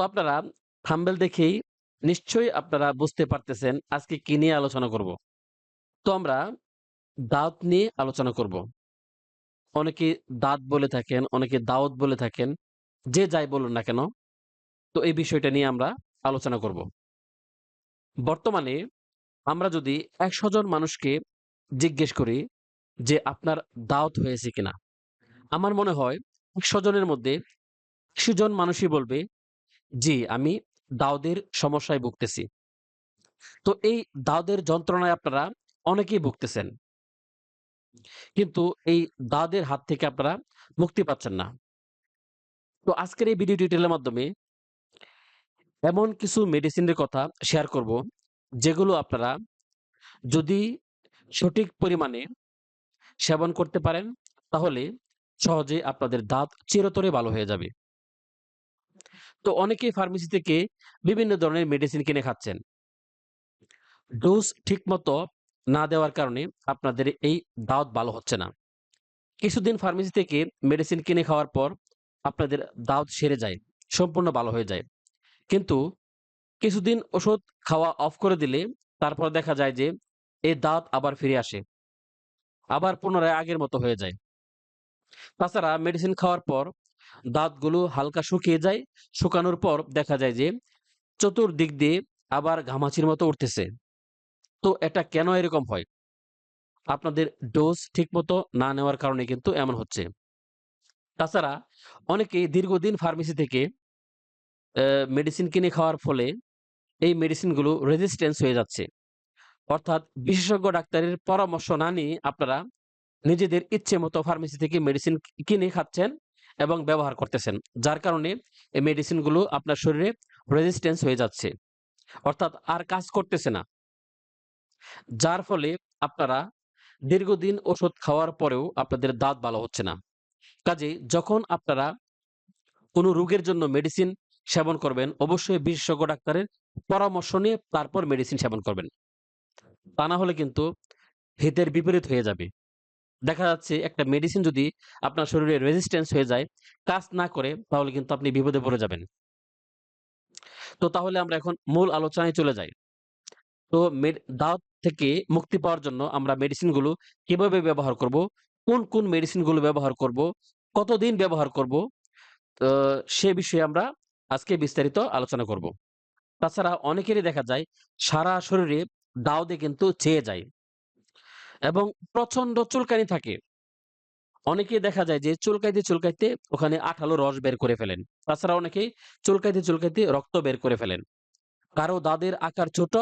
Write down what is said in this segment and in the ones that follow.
তো আপনারা থাম্বেল দেখেই নিশ্চয়ই আপনারা বুঝতে পারতেছেন আজকে কি নিয়ে আলোচনা করব। তো আমরা দাওয়াত নিয়ে আলোচনা করব। অনেকে দাঁত বলে থাকেন, অনেকে দাওয়াত বলে থাকেন। যে যাই বলুন না কেন, তো এই বিষয়টা নিয়ে আমরা আলোচনা করব। বর্তমানে আমরা যদি ১০০ জন মানুষকে জিজ্ঞেস করি যে আপনার দাওয়াত হয়েছে কিনা? আমার মনে হয় ১০০ জনের মধ্যে ৮০ জন মানুষই বলবে, জি আমি দাউদের সমস্যায় ভুগতেছি। তো এই দাউদের যন্ত্রণায় আপনারা অনেকেই ভুগতেছেন। কিন্তু এই দাউদের হাত থেকে আপনারা মুক্তি পাচ্ছেন না। তো আজকের এই ভিডিও টিউটোরিয়ালের মাধ্যমে এমন কিছু মেডিসিনের কথা শেয়ার করব, যেগুলো আপনারা যদি সঠিক পরিমাণে সেবন করতে পারেন, তাহলে সহজেই আপনাদের দাঁত চিরতরে ভালো হয়ে যাবে। তো অনেকেই ফার্মেসি থেকে বিভিন্ন ধরনের মেডিসিন কিনে খাচ্ছেন। ডোজ ঠিকমতো না দেওয়ার কারণে আপনাদের এই দাওয়াত ভালো হচ্ছে না। কিছুদিন ফার্মেসি থেকে মেডিসিন কিনে খাওয়ার পর আপনাদের দাওয়াত সেরে যায়, সম্পূর্ণ ভালো হয়ে যায়। কিন্তু কিছুদিন ওষুধ খাওয়া অফ করে দিলে তারপর দেখা যায় যে এই দাঁত আবার ফিরে আসে। আবার পুনরায় আগের মতো হয়ে যায়। তাছাড়া মেডিসিন খাওয়ার পর দাঁতগুলো হালকা শুকিয়ে যায়। শুকানোর পর দেখা যায় যে চতুর্দিক দিয়ে আবার ঘামাচির মতো উঠতেছে। তো এটা কেন এরকম হয়? আপনাদের ডোজ ঠিকমতো না নেওয়ার কারণে কিন্তু এমন হচ্ছে। তাছাড়া অনেকেই দীর্ঘদিন ফার্মেসি থেকে মেডিসিন কিনে খাওয়ার ফলে এই মেডিসিনগুলো রেজিস্ট্যান্স হয়ে যাচ্ছে। অর্থাৎ বিশেষজ্ঞ ডাক্তারের পরামর্শ না নিয়ে আপনারা নিজেদের ইচ্ছে মতো ফার্মেসি থেকে মেডিসিন কিনে খাচ্ছেন এবং ব্যবহার করতেছেন। যার কারণে এই মেডিসিনগুলো আপনার শরীরে রেজিস্ট্যান্স হয়ে যাচ্ছে। অর্থাৎ আর কাজ করতেছে না। যার ফলে আপনারা দীর্ঘদিন ওষুধ খাওয়ার পরেও আপনাদের দাঁত ভালো হচ্ছে না। কাজেই যখন আপনারা কোনো রোগের জন্য মেডিসিন সেবন করবেন, অবশ্যই বিশেষজ্ঞ ডাক্তারের পরামর্শ নিয়ে তারপর মেডিসিন সেবন করবেন। তা না হলে কিন্তু হিতের বিপরীত হয়ে যাবে। দেখা যাচ্ছে একটা মেডিসিন যদি আপনার শরীরে রেজিস্ট্যান্স হয়ে যায়, কাজ না করে তাহলে কিন্তু আপনি বিপদে পড়ে যাবেন। তো তাহলে আমরা এখন মূল আলোচনায় চলে যাই। তো দাওয়াত থেকে মুক্তি পাওয়ার জন্য আমরা মেডিসিনগুলো কীভাবে ব্যবহার করব? কোন, কোন মেডিসিনগুলো ব্যবহার করব? কতদিন ব্যবহার করব? সে বিষয়ে আমরা আজকে বিস্তারিত আলোচনা করব। তাছাড়া অনেকেরই দেখা যায় সারা শরীরে দাউদে কিন্তু চেয়ে যায়। এবং প্রচণ্ড চুলকানি থাকে। অনেকেই দেখা যায় যে চুলকাইতে, চুলকাইতে ওখানে আঠালো রস বের করে ফেলেন। তাছাড়া অনেকেই চুলকাইতে, চুলকাইতে রক্ত বের করে ফেলেন। কারও দাঁতের আকার ছোট,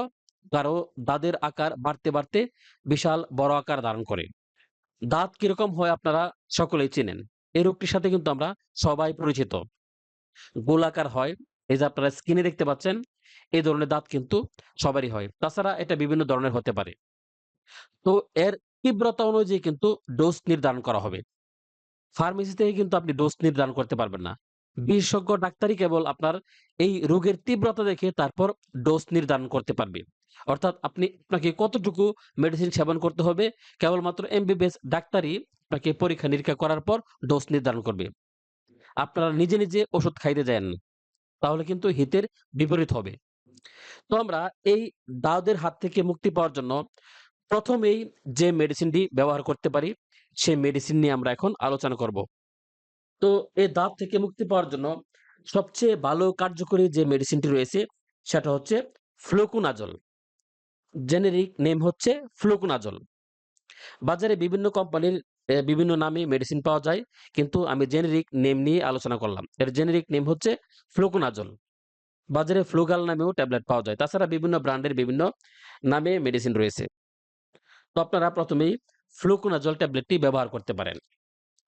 কারও দাঁতের আকার বাড়তে, বাড়তে বিশাল বড় আকার ধারণ করে। দাঁত কীরকম হয় আপনারা সকলেই চিনেন। এই রোগটির সাথে কিন্তু আমরা সবাই পরিচিত। গোলাকার হয়। এই যে আপনারা স্ক্রিনে দেখতে পাচ্ছেন, এই ধরনের দাঁত কিন্তু সবারই হয়। তাছাড়া এটা বিভিন্ন ধরনের হতে পারে। তো এর তীব্রতা অনুযায়ী কিন্তু ডোজ নির্ধারণ করা হবে। ফার্মেসি থেকে কিন্তু আপনি ডোজ নির্ধারণ করতে পারবেন না। বিশেষজ্ঞ ডাক্তারই কেবল আপনার এই রোগের তীব্রতা দেখে তারপর ডোজ নির্ধারণ করতে পারবে। অর্থাৎ আপনি আপনাকে কতটুকু মেডিসিন সেবন করতে হবে কেবলমাত্র এমবিবিএস ডাক্তারই আপনাকে পরীক্ষা-নিরীক্ষা করার পর ডোজ নির্ধারণ করবে। আপনারা নিজে, নিজে ওষুধ খাইতে যায়েন না। তাহলে কিন্তু হিতের বিপরীত হবে। তো আমরা এই দাউদের হাত থেকে মুক্তি পাওয়ার জন্য ১ম এই যে মেডিসিনটি ব্যবহার করতে পারি, সেই মেডিসিন নিয়ে আমরা এখন আলোচনা করব। তো এই দাঁত থেকে মুক্তি পাওয়ার জন্য সবচেয়ে ভালো কার্যকরী যে মেডিসিনটি রয়েছে সেটা হচ্ছে ফ্লুকোনাজল। জেনেরিক নেম হচ্ছে ফ্লুকোনাজল। বাজারে বিভিন্ন কোম্পানির বিভিন্ন নামে মেডিসিন পাওয়া যায়। কিন্তু আমি জেনেরিক নেম নিয়ে আলোচনা করলাম। এর জেনেরিক নেম হচ্ছে ফ্লুকোনাজল। বাজারে ফ্লুগাল নামেও ট্যাবলেট পাওয়া যায়। তাছাড়া বিভিন্ন ব্র্যান্ডের বিভিন্ন নামে মেডিসিন রয়েছে। তো আপনারা ১ম এই ফ্লুকোনাজল ট্যাবলেটটি ব্যবহার করতে পারেন।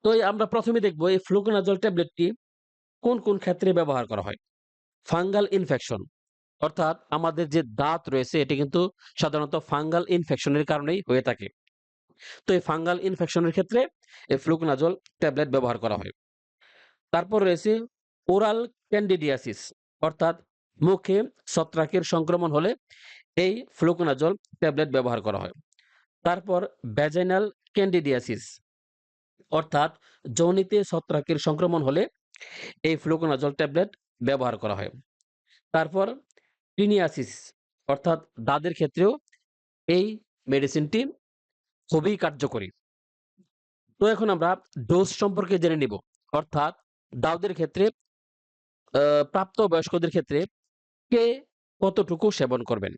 তো আমরা ১ম এ দেখব এই ফ্লুকোনাজল ট্যাবলেটটি কোন, কোন ক্ষেত্রে ব্যবহার করা হয়? ফাঙ্গাল ইনফেকশন অর্থাৎ আমাদের যে দাঁত রয়েছে এটি কিন্তু সাধারণত ফাঙ্গাল ইনফেকশনের কারণেই হয়ে থাকে। তো এই ফাঙ্গাল ইনফেকশনের ক্ষেত্রে এই ফ্লুকোনাজল ট্যাবলেট ব্যবহার করা হয়। তারপর রয়েছে ওরাল ক্যান্ডিডিয়াসিস অর্থাৎ মুখে ছত্রাকের সংক্রমণ হলে এই ফ্লুকোনাজল ট্যাবলেট ব্যবহার করা হয়। তারপর ভ্যাজাইনাল ক্যান্ডিডিয়াসিস অর্থাৎ যৌনিতে ছত্রাকের সংক্রমণ হলে এই ফ্লুকোনাজল ট্যাবলেট ব্যবহার করা হয়। তারপর টিনিয়াসিস অর্থাৎ দাঁতের ক্ষেত্রেও এই মেডিসিনটি খুবই কার্যকরী। তো এখন আমরা ডোজ সম্পর্কে জেনে নিব। অর্থাৎ দাউদের ক্ষেত্রে, আ, প্রাপ্তবয়স্কদের ক্ষেত্রে কে কতটুকু সেবন করবেন?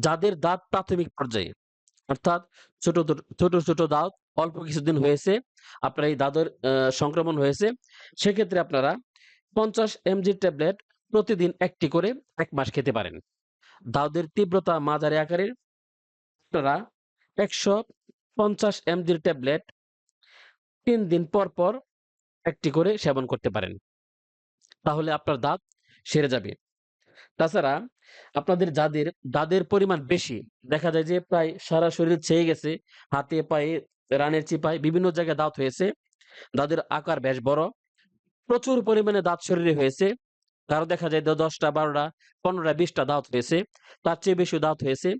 যাদের দাঁত প্রাথমিক পর্যায়ে অর্থাৎ ছোট, ছোট, ছোট, দাঁত অল্প কিছুদিন হয়েছে, আপনার এই দাঁতের সংক্রমণ হয়েছে, সেক্ষেত্রে আপনারা ৫০ এমজির ট্যাবলেট প্রতিদিন একটি করে এক মাস খেতে পারেন। দাউদের তীব্রতা মাঝারি আকারের আপনারা ১৫০ এমজির ট্যাবলেট তিন দিন পর, পর একটি করে সেবন করতে পারেন। তাহলে আপনার দাঁত সেরে যাবে। তাছাড়া আপনাদের যাদের দাঁতের পরিমাণ বেশি, দেখা যায় যে প্রায় সারা শরীর ছেয়ে গেছে, হাতে, পায়ে, রানের চিপায় বিভিন্ন জায়গায় দাঁত হয়েছে, দাঁতের আকার বেশ বড়, প্রচুর পরিমাণে দাঁত শরীরে হয়েছে, কারও দেখা যায় দ ১০ টা, ১২ টা, ১৫ টা, ২০ টা দাঁত হয়েছে, তার চেয়ে বেশি দাঁত হয়েছে,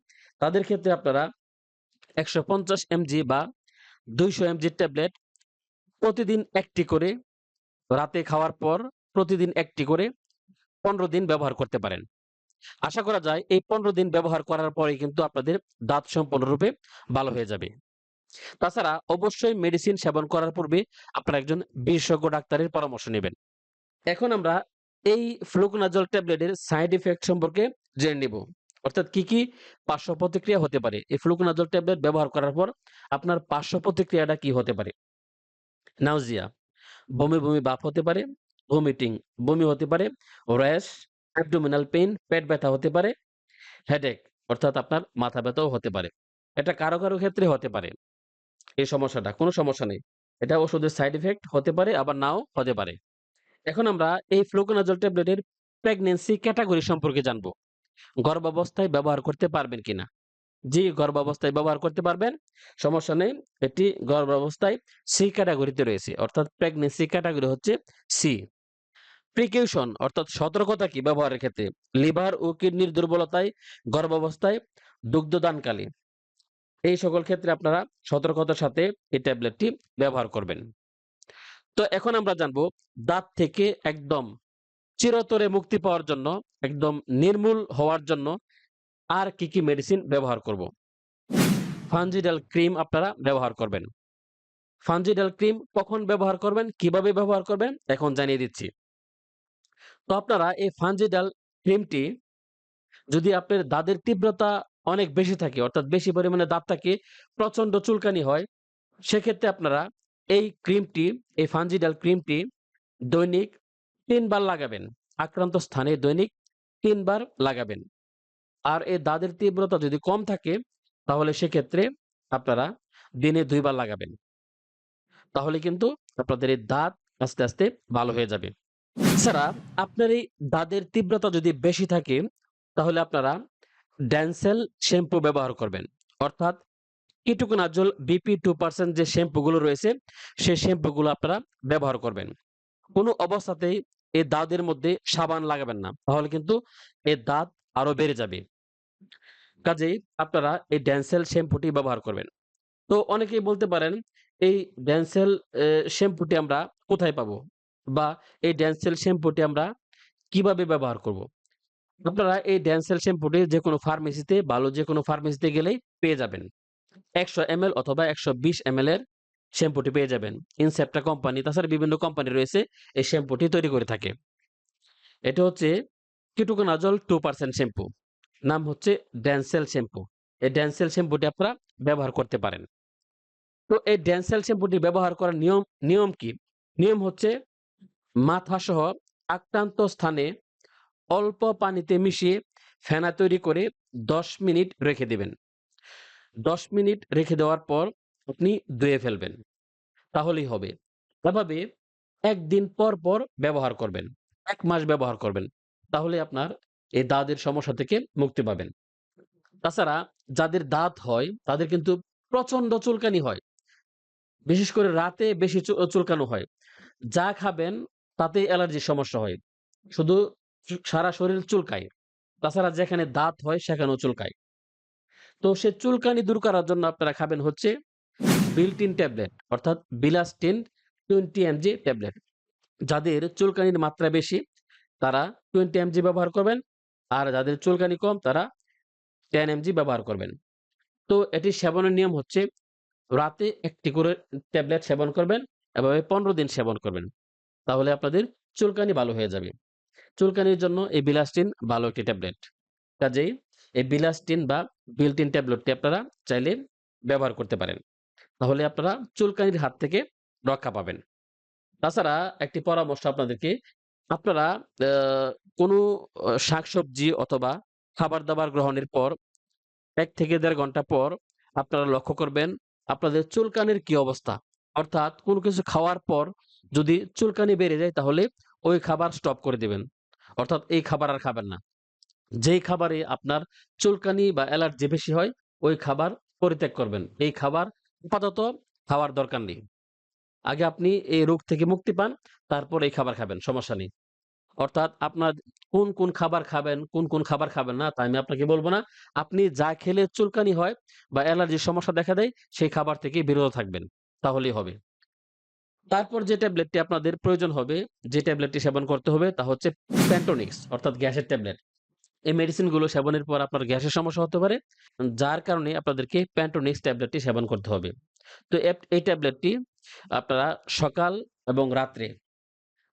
তাদের ক্ষেত্রে আপনারা ১৫০ এমজি বা ২০০ এমজির ট্যাবলেট প্রতিদিন একটি করে রাতে খাওয়ার পর প্রতিদিন একটি করে ১৫ দিন ব্যবহার করতে পারেন। আশা করা যায় এই ১৫ দিন ব্যবহার করার পরে কিন্তু আপনাদের দাঁত সম্পূর্ণরূপে ভালো হয়ে যাবে। তাছাড়া অবশ্যই মেডিসিন সেবন করার পূর্বে আপনারা একজন বিশেষজ্ঞ ডাক্তারের পরামর্শ নেবেন এখন আমরা এই ফ্লুকোনাজল ট্যাবলেটের সাইড ইফেক্ট সম্পর্কে জেনে নিব। অর্থাৎ কি, কি পার্শ্ব প্রতিক্রিয়া হতে পারে? এই ফ্লুকোনাজল ট্যাবলেট ব্যবহার করার পর আপনার পার্শ্ব প্রতিক্রিয়াটা কি হতে পারে? নাউজিয়া, বমি, বমি ভাব হতে পারে, ভমিটিং, বমি হতে পারে, র‍্যাশ, অ্যাবডোমিনাল পেইন, পেট ব্যথা হতে পারে, হেডেক অর্থাৎ আপনার মাথা ব্যথাও হতে পারে। এটা কারও, কারও ক্ষেত্রে হতে পারে। এই সমস্যাটা, কোনো সমস্যা নেই। এটা ওষুধের সাইড ইফেক্ট হতে পারে আবার নাও হতে পারে। এখন আমরা এই ফ্লুকোনাজল ট্যাবলেটের প্রেগন্যান্সি ক্যাটেগরি সম্পর্কে জানব। গর্ভাবস্থায় ব্যবহার করতে পারবেন কিনা? জি, গর্ভাবস্থায় ব্যবহার করতে পারবেন। সমস্যা নেই। এটি গর্ভাবস্থায় সি ক্যাটাগরিতে রয়েছে। অর্থাৎ প্রেগনেন্সি ক্যাটাগরি হচ্ছে সি। প্রিকিউশন অর্থাৎ সতর্কতা কি ব্যবহারের ক্ষেত্রে? লিভার ও কিডনির দুর্বলতায় গর্ভাবস্থায় দুগ্ধদানকালে। এই সকল ক্ষেত্রে আপনারা সতর্কতার সাথে এই ট্যাবলেটটি ব্যবহার করবেন। তো এখন আমরা জানব দাঁত থেকে একদম চিরতরে মুক্তি পাওয়ার জন্য, একদম নির্মূল হওয়ার জন্য আর কি, কি মেডিসিন ব্যবহার করব? ফানজিডাল ক্রিম আপনারা ব্যবহার করবেন। ফানজিডাল ক্রিম কখন ব্যবহার করবেন, কীভাবে ব্যবহার করবেন এখন জানিয়ে দিচ্ছি। তো আপনারা এই ফানজিডাল ক্রিমটি যদি আপনার দাঁতের তীব্রতা অনেক বেশি থাকে, অর্থাৎ বেশি পরিমাণে দাঁত থাকে, প্রচণ্ড চুলকানি হয়, সেক্ষেত্রে আপনারা এই ক্রিমটি, এই ফানজিডাল ক্রিমটি দৈনিক তিনবার লাগাবেন। আক্রান্ত স্থানে দৈনিক তিনবার লাগাবেন। আর এই দাঁতের তীব্রতা যদি কম থাকে, তাহলে সেক্ষেত্রে আপনারা দিনে দুইবার লাগাবেন। তাহলে কিন্তু আপনাদের এই দাঁত আস্তে, আস্তে ভালো হয়ে যাবে। এছাড়া আপনার এই দাঁতের তীব্রতা যদি বেশি থাকে, তাহলে আপনারা ড্যান্সেল শ্যাম্পু ব্যবহার করবেন। অর্থাৎ কিটোকোনাজল বিপি টু পার্সেন্ট যে শ্যাম্পুগুলো রয়েছে, সেই শ্যাম্পুগুলো আপনারা ব্যবহার করবেন। কোনো অবস্থাতেই এই দাঁতের মধ্যে সাবান লাগাবেন না। তাহলে কিন্তু এই দাঁত আরও বেড়ে যাবে। কাজেই আপনারা এই ড্যান্সেল শ্যাম্পুটি ব্যবহার করবেন। তো অনেকেই বলতে পারেন, এই ড্যান্সেল শ্যাম্পুটি আমরা কোথায় পাবো? বা এই ড্যান্সেল শ্যাম্পুটি আমরা কীভাবে ব্যবহার করব? আপনারা এই ড্যান্সেল শ্যাম্পুটি যেকোনো ফার্মেসিতে, ভালো যেকোনো ফার্মেসিতে গেলেই পেয়ে যাবেন। ১০০ এমএল অথবা একশো ১২০ এমএল এর শ্যাম্পুটি পেয়ে যাবেন। ইনসেপ্টা কোম্পানি, তাছাড়া বিভিন্ন কোম্পানি রয়েছে এই শ্যাম্পুটি তৈরি করে থাকে। এটা হচ্ছে কিটোকোনাজল 2% শ্যাম্পু। নাম হচ্ছে ড্যান্সেল শ্যাম্পু। এই ড্যান্সেল শ্যাম্পুটি আপনারা ব্যবহার করতে পারেন। তো এই ড্যান্সেল শ্যাম্পুটি ব্যবহার করার নিয়ম, নিয়ম কি? নিয়ম হচ্ছে মাথাসহ আক্রান্ত স্থানে অল্প পানিতে মিশিয়ে ফেনা তৈরি করে ১০ মিনিট রেখে দেবেন দশ মিনিট রেখে দেওয়ার পর আপনি ধুয়ে ফেলবেন। তাহলেই হবে। এভাবে ১ দিন পর, পর ব্যবহার করবেন। এক মাস ব্যবহার করবেন। তাহলে আপনার এই দাঁতের সমস্যা থেকে মুক্তি পাবেন। তাছাড়া যাদের দাঁত হয়, তাদের কিন্তু প্রচণ্ড চুলকানি হয়। বিশেষ করে রাতে বেশি চুলকানো হয়। যা খাবেন তাতেই অ্যালার্জির সমস্যা হয়। শুধু সারা শরীর চুলকায়। তাছাড়া যেখানে দাঁত হয় সেখানেও চুলকায়। তো সে চুলকানি দূর করার জন্য আপনারা খাবেন হচ্ছে বিল্ট-ইন ট্যাবলেট অর্থাৎ বিলাস্টিন 20 এমজি ট্যাবলেট। যাদের চুলকানির মাত্রা বেশি, তারা 20 এমজি ব্যবহার করবেন। আর যাদের চুলকানি কম তারা 10 এমজি ব্যবহার করবেন। তো এটি সেবনের নিয়ম হচ্ছে রাতে একটি করে ট্যাবলেট সেবন করবেন। এভাবে ১৫ দিন সেবন করবেন। তাহলে আপনাদের চুলকানি ভালো হয়ে যাবে। চুলকানির জন্য এই বিলাস্টিন ভালো একটি ট্যাবলেট। কাজেই এই বিলাস্টিন বা বিল্ট ইন ট্যাবলেটটি আপনারা চাইলে ব্যবহার করতে পারেন। তাহলে আপনারা চুলকানির হাত থেকে রক্ষা পাবেন। তাছাড়া একটি পরামর্শ আপনাদেরকে, আপনারা কোনো শাকসবজি অথবা খাবার-দাবার গ্রহণের পর, এক থেকে দেড় ঘণ্টা পর আপনারা লক্ষ্য করবেন, আপনাদের চুলকানির কি অবস্থা। অর্থাৎ কোন কিছু খাওয়ার পর যদি চুলকানি বেড়ে যায় তাহলে ওই খাবার স্টপ করে দেবেন অর্থাৎ এই খাবার আর খাবেন না। যেই খাবারে আপনার চুলকানি বা অ্যালার্জি বেশি হয় ওই খাবার পরিত্যাগ করবেন। এই খাবার আপাতত খাওয়ার দরকার নেই। আগে আপনি এই রোগ থেকে মুক্তি পান, তারপর এই খাবার খাবেন, সমস্যা নেই। অর্থাৎ আপনার কোন, কোন খাবার খাবেন, কোন, কোন খাবার খাবেন না তা আমি আপনাকে বলব না। আপনি যা খেলে চুলকানি হয় বা অ্যালার্জির সমস্যা দেখা দেয় সেই খাবার থেকে বিরত থাকবেন। তাহলেই হবে। তারপর যে ট্যাবলেটটি আপনাদের প্রয়োজন হবে, যে ট্যাবলেটটি সেবন করতে হবে তা হচ্ছে প্যান্টোনিক্স অর্থাৎ গ্যাসের ট্যাবলেট। এই মেডিসিনগুলো সেবনের পর আপনার গ্যাসের সমস্যা হতে পারে। যার কারণে আপনাদেরকে প্যান্টোনিক্স ট্যাবলেটটি সেবন করতে হবে। তো এই ট্যাবলেটটি আপনারা সকাল এবং রাত্রে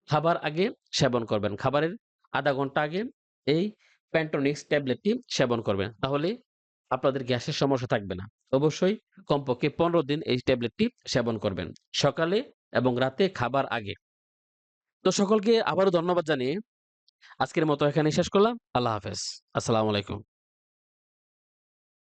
খাবার আগে সেবন করবেন। খাবারের আধা ঘণ্টা আগে এই প্যান্টোনিক্স ট্যাবলেটটি সেবন করবেন। তাহলে আপনাদের গ্যাসের সমস্যা থাকবে না। অবশ্যই কমপক্ষে ১৫ দিন এই ট্যাবলেটটি সেবন করবেন। সকালে এবং রাতে খাবার আগে। তো সকলকে আবারও ধন্যবাদ জানিয়ে আজকের মতো এখানে শেষ করলাম। আল্লাহ হাফেজ। আসসালামু আলাইকুম।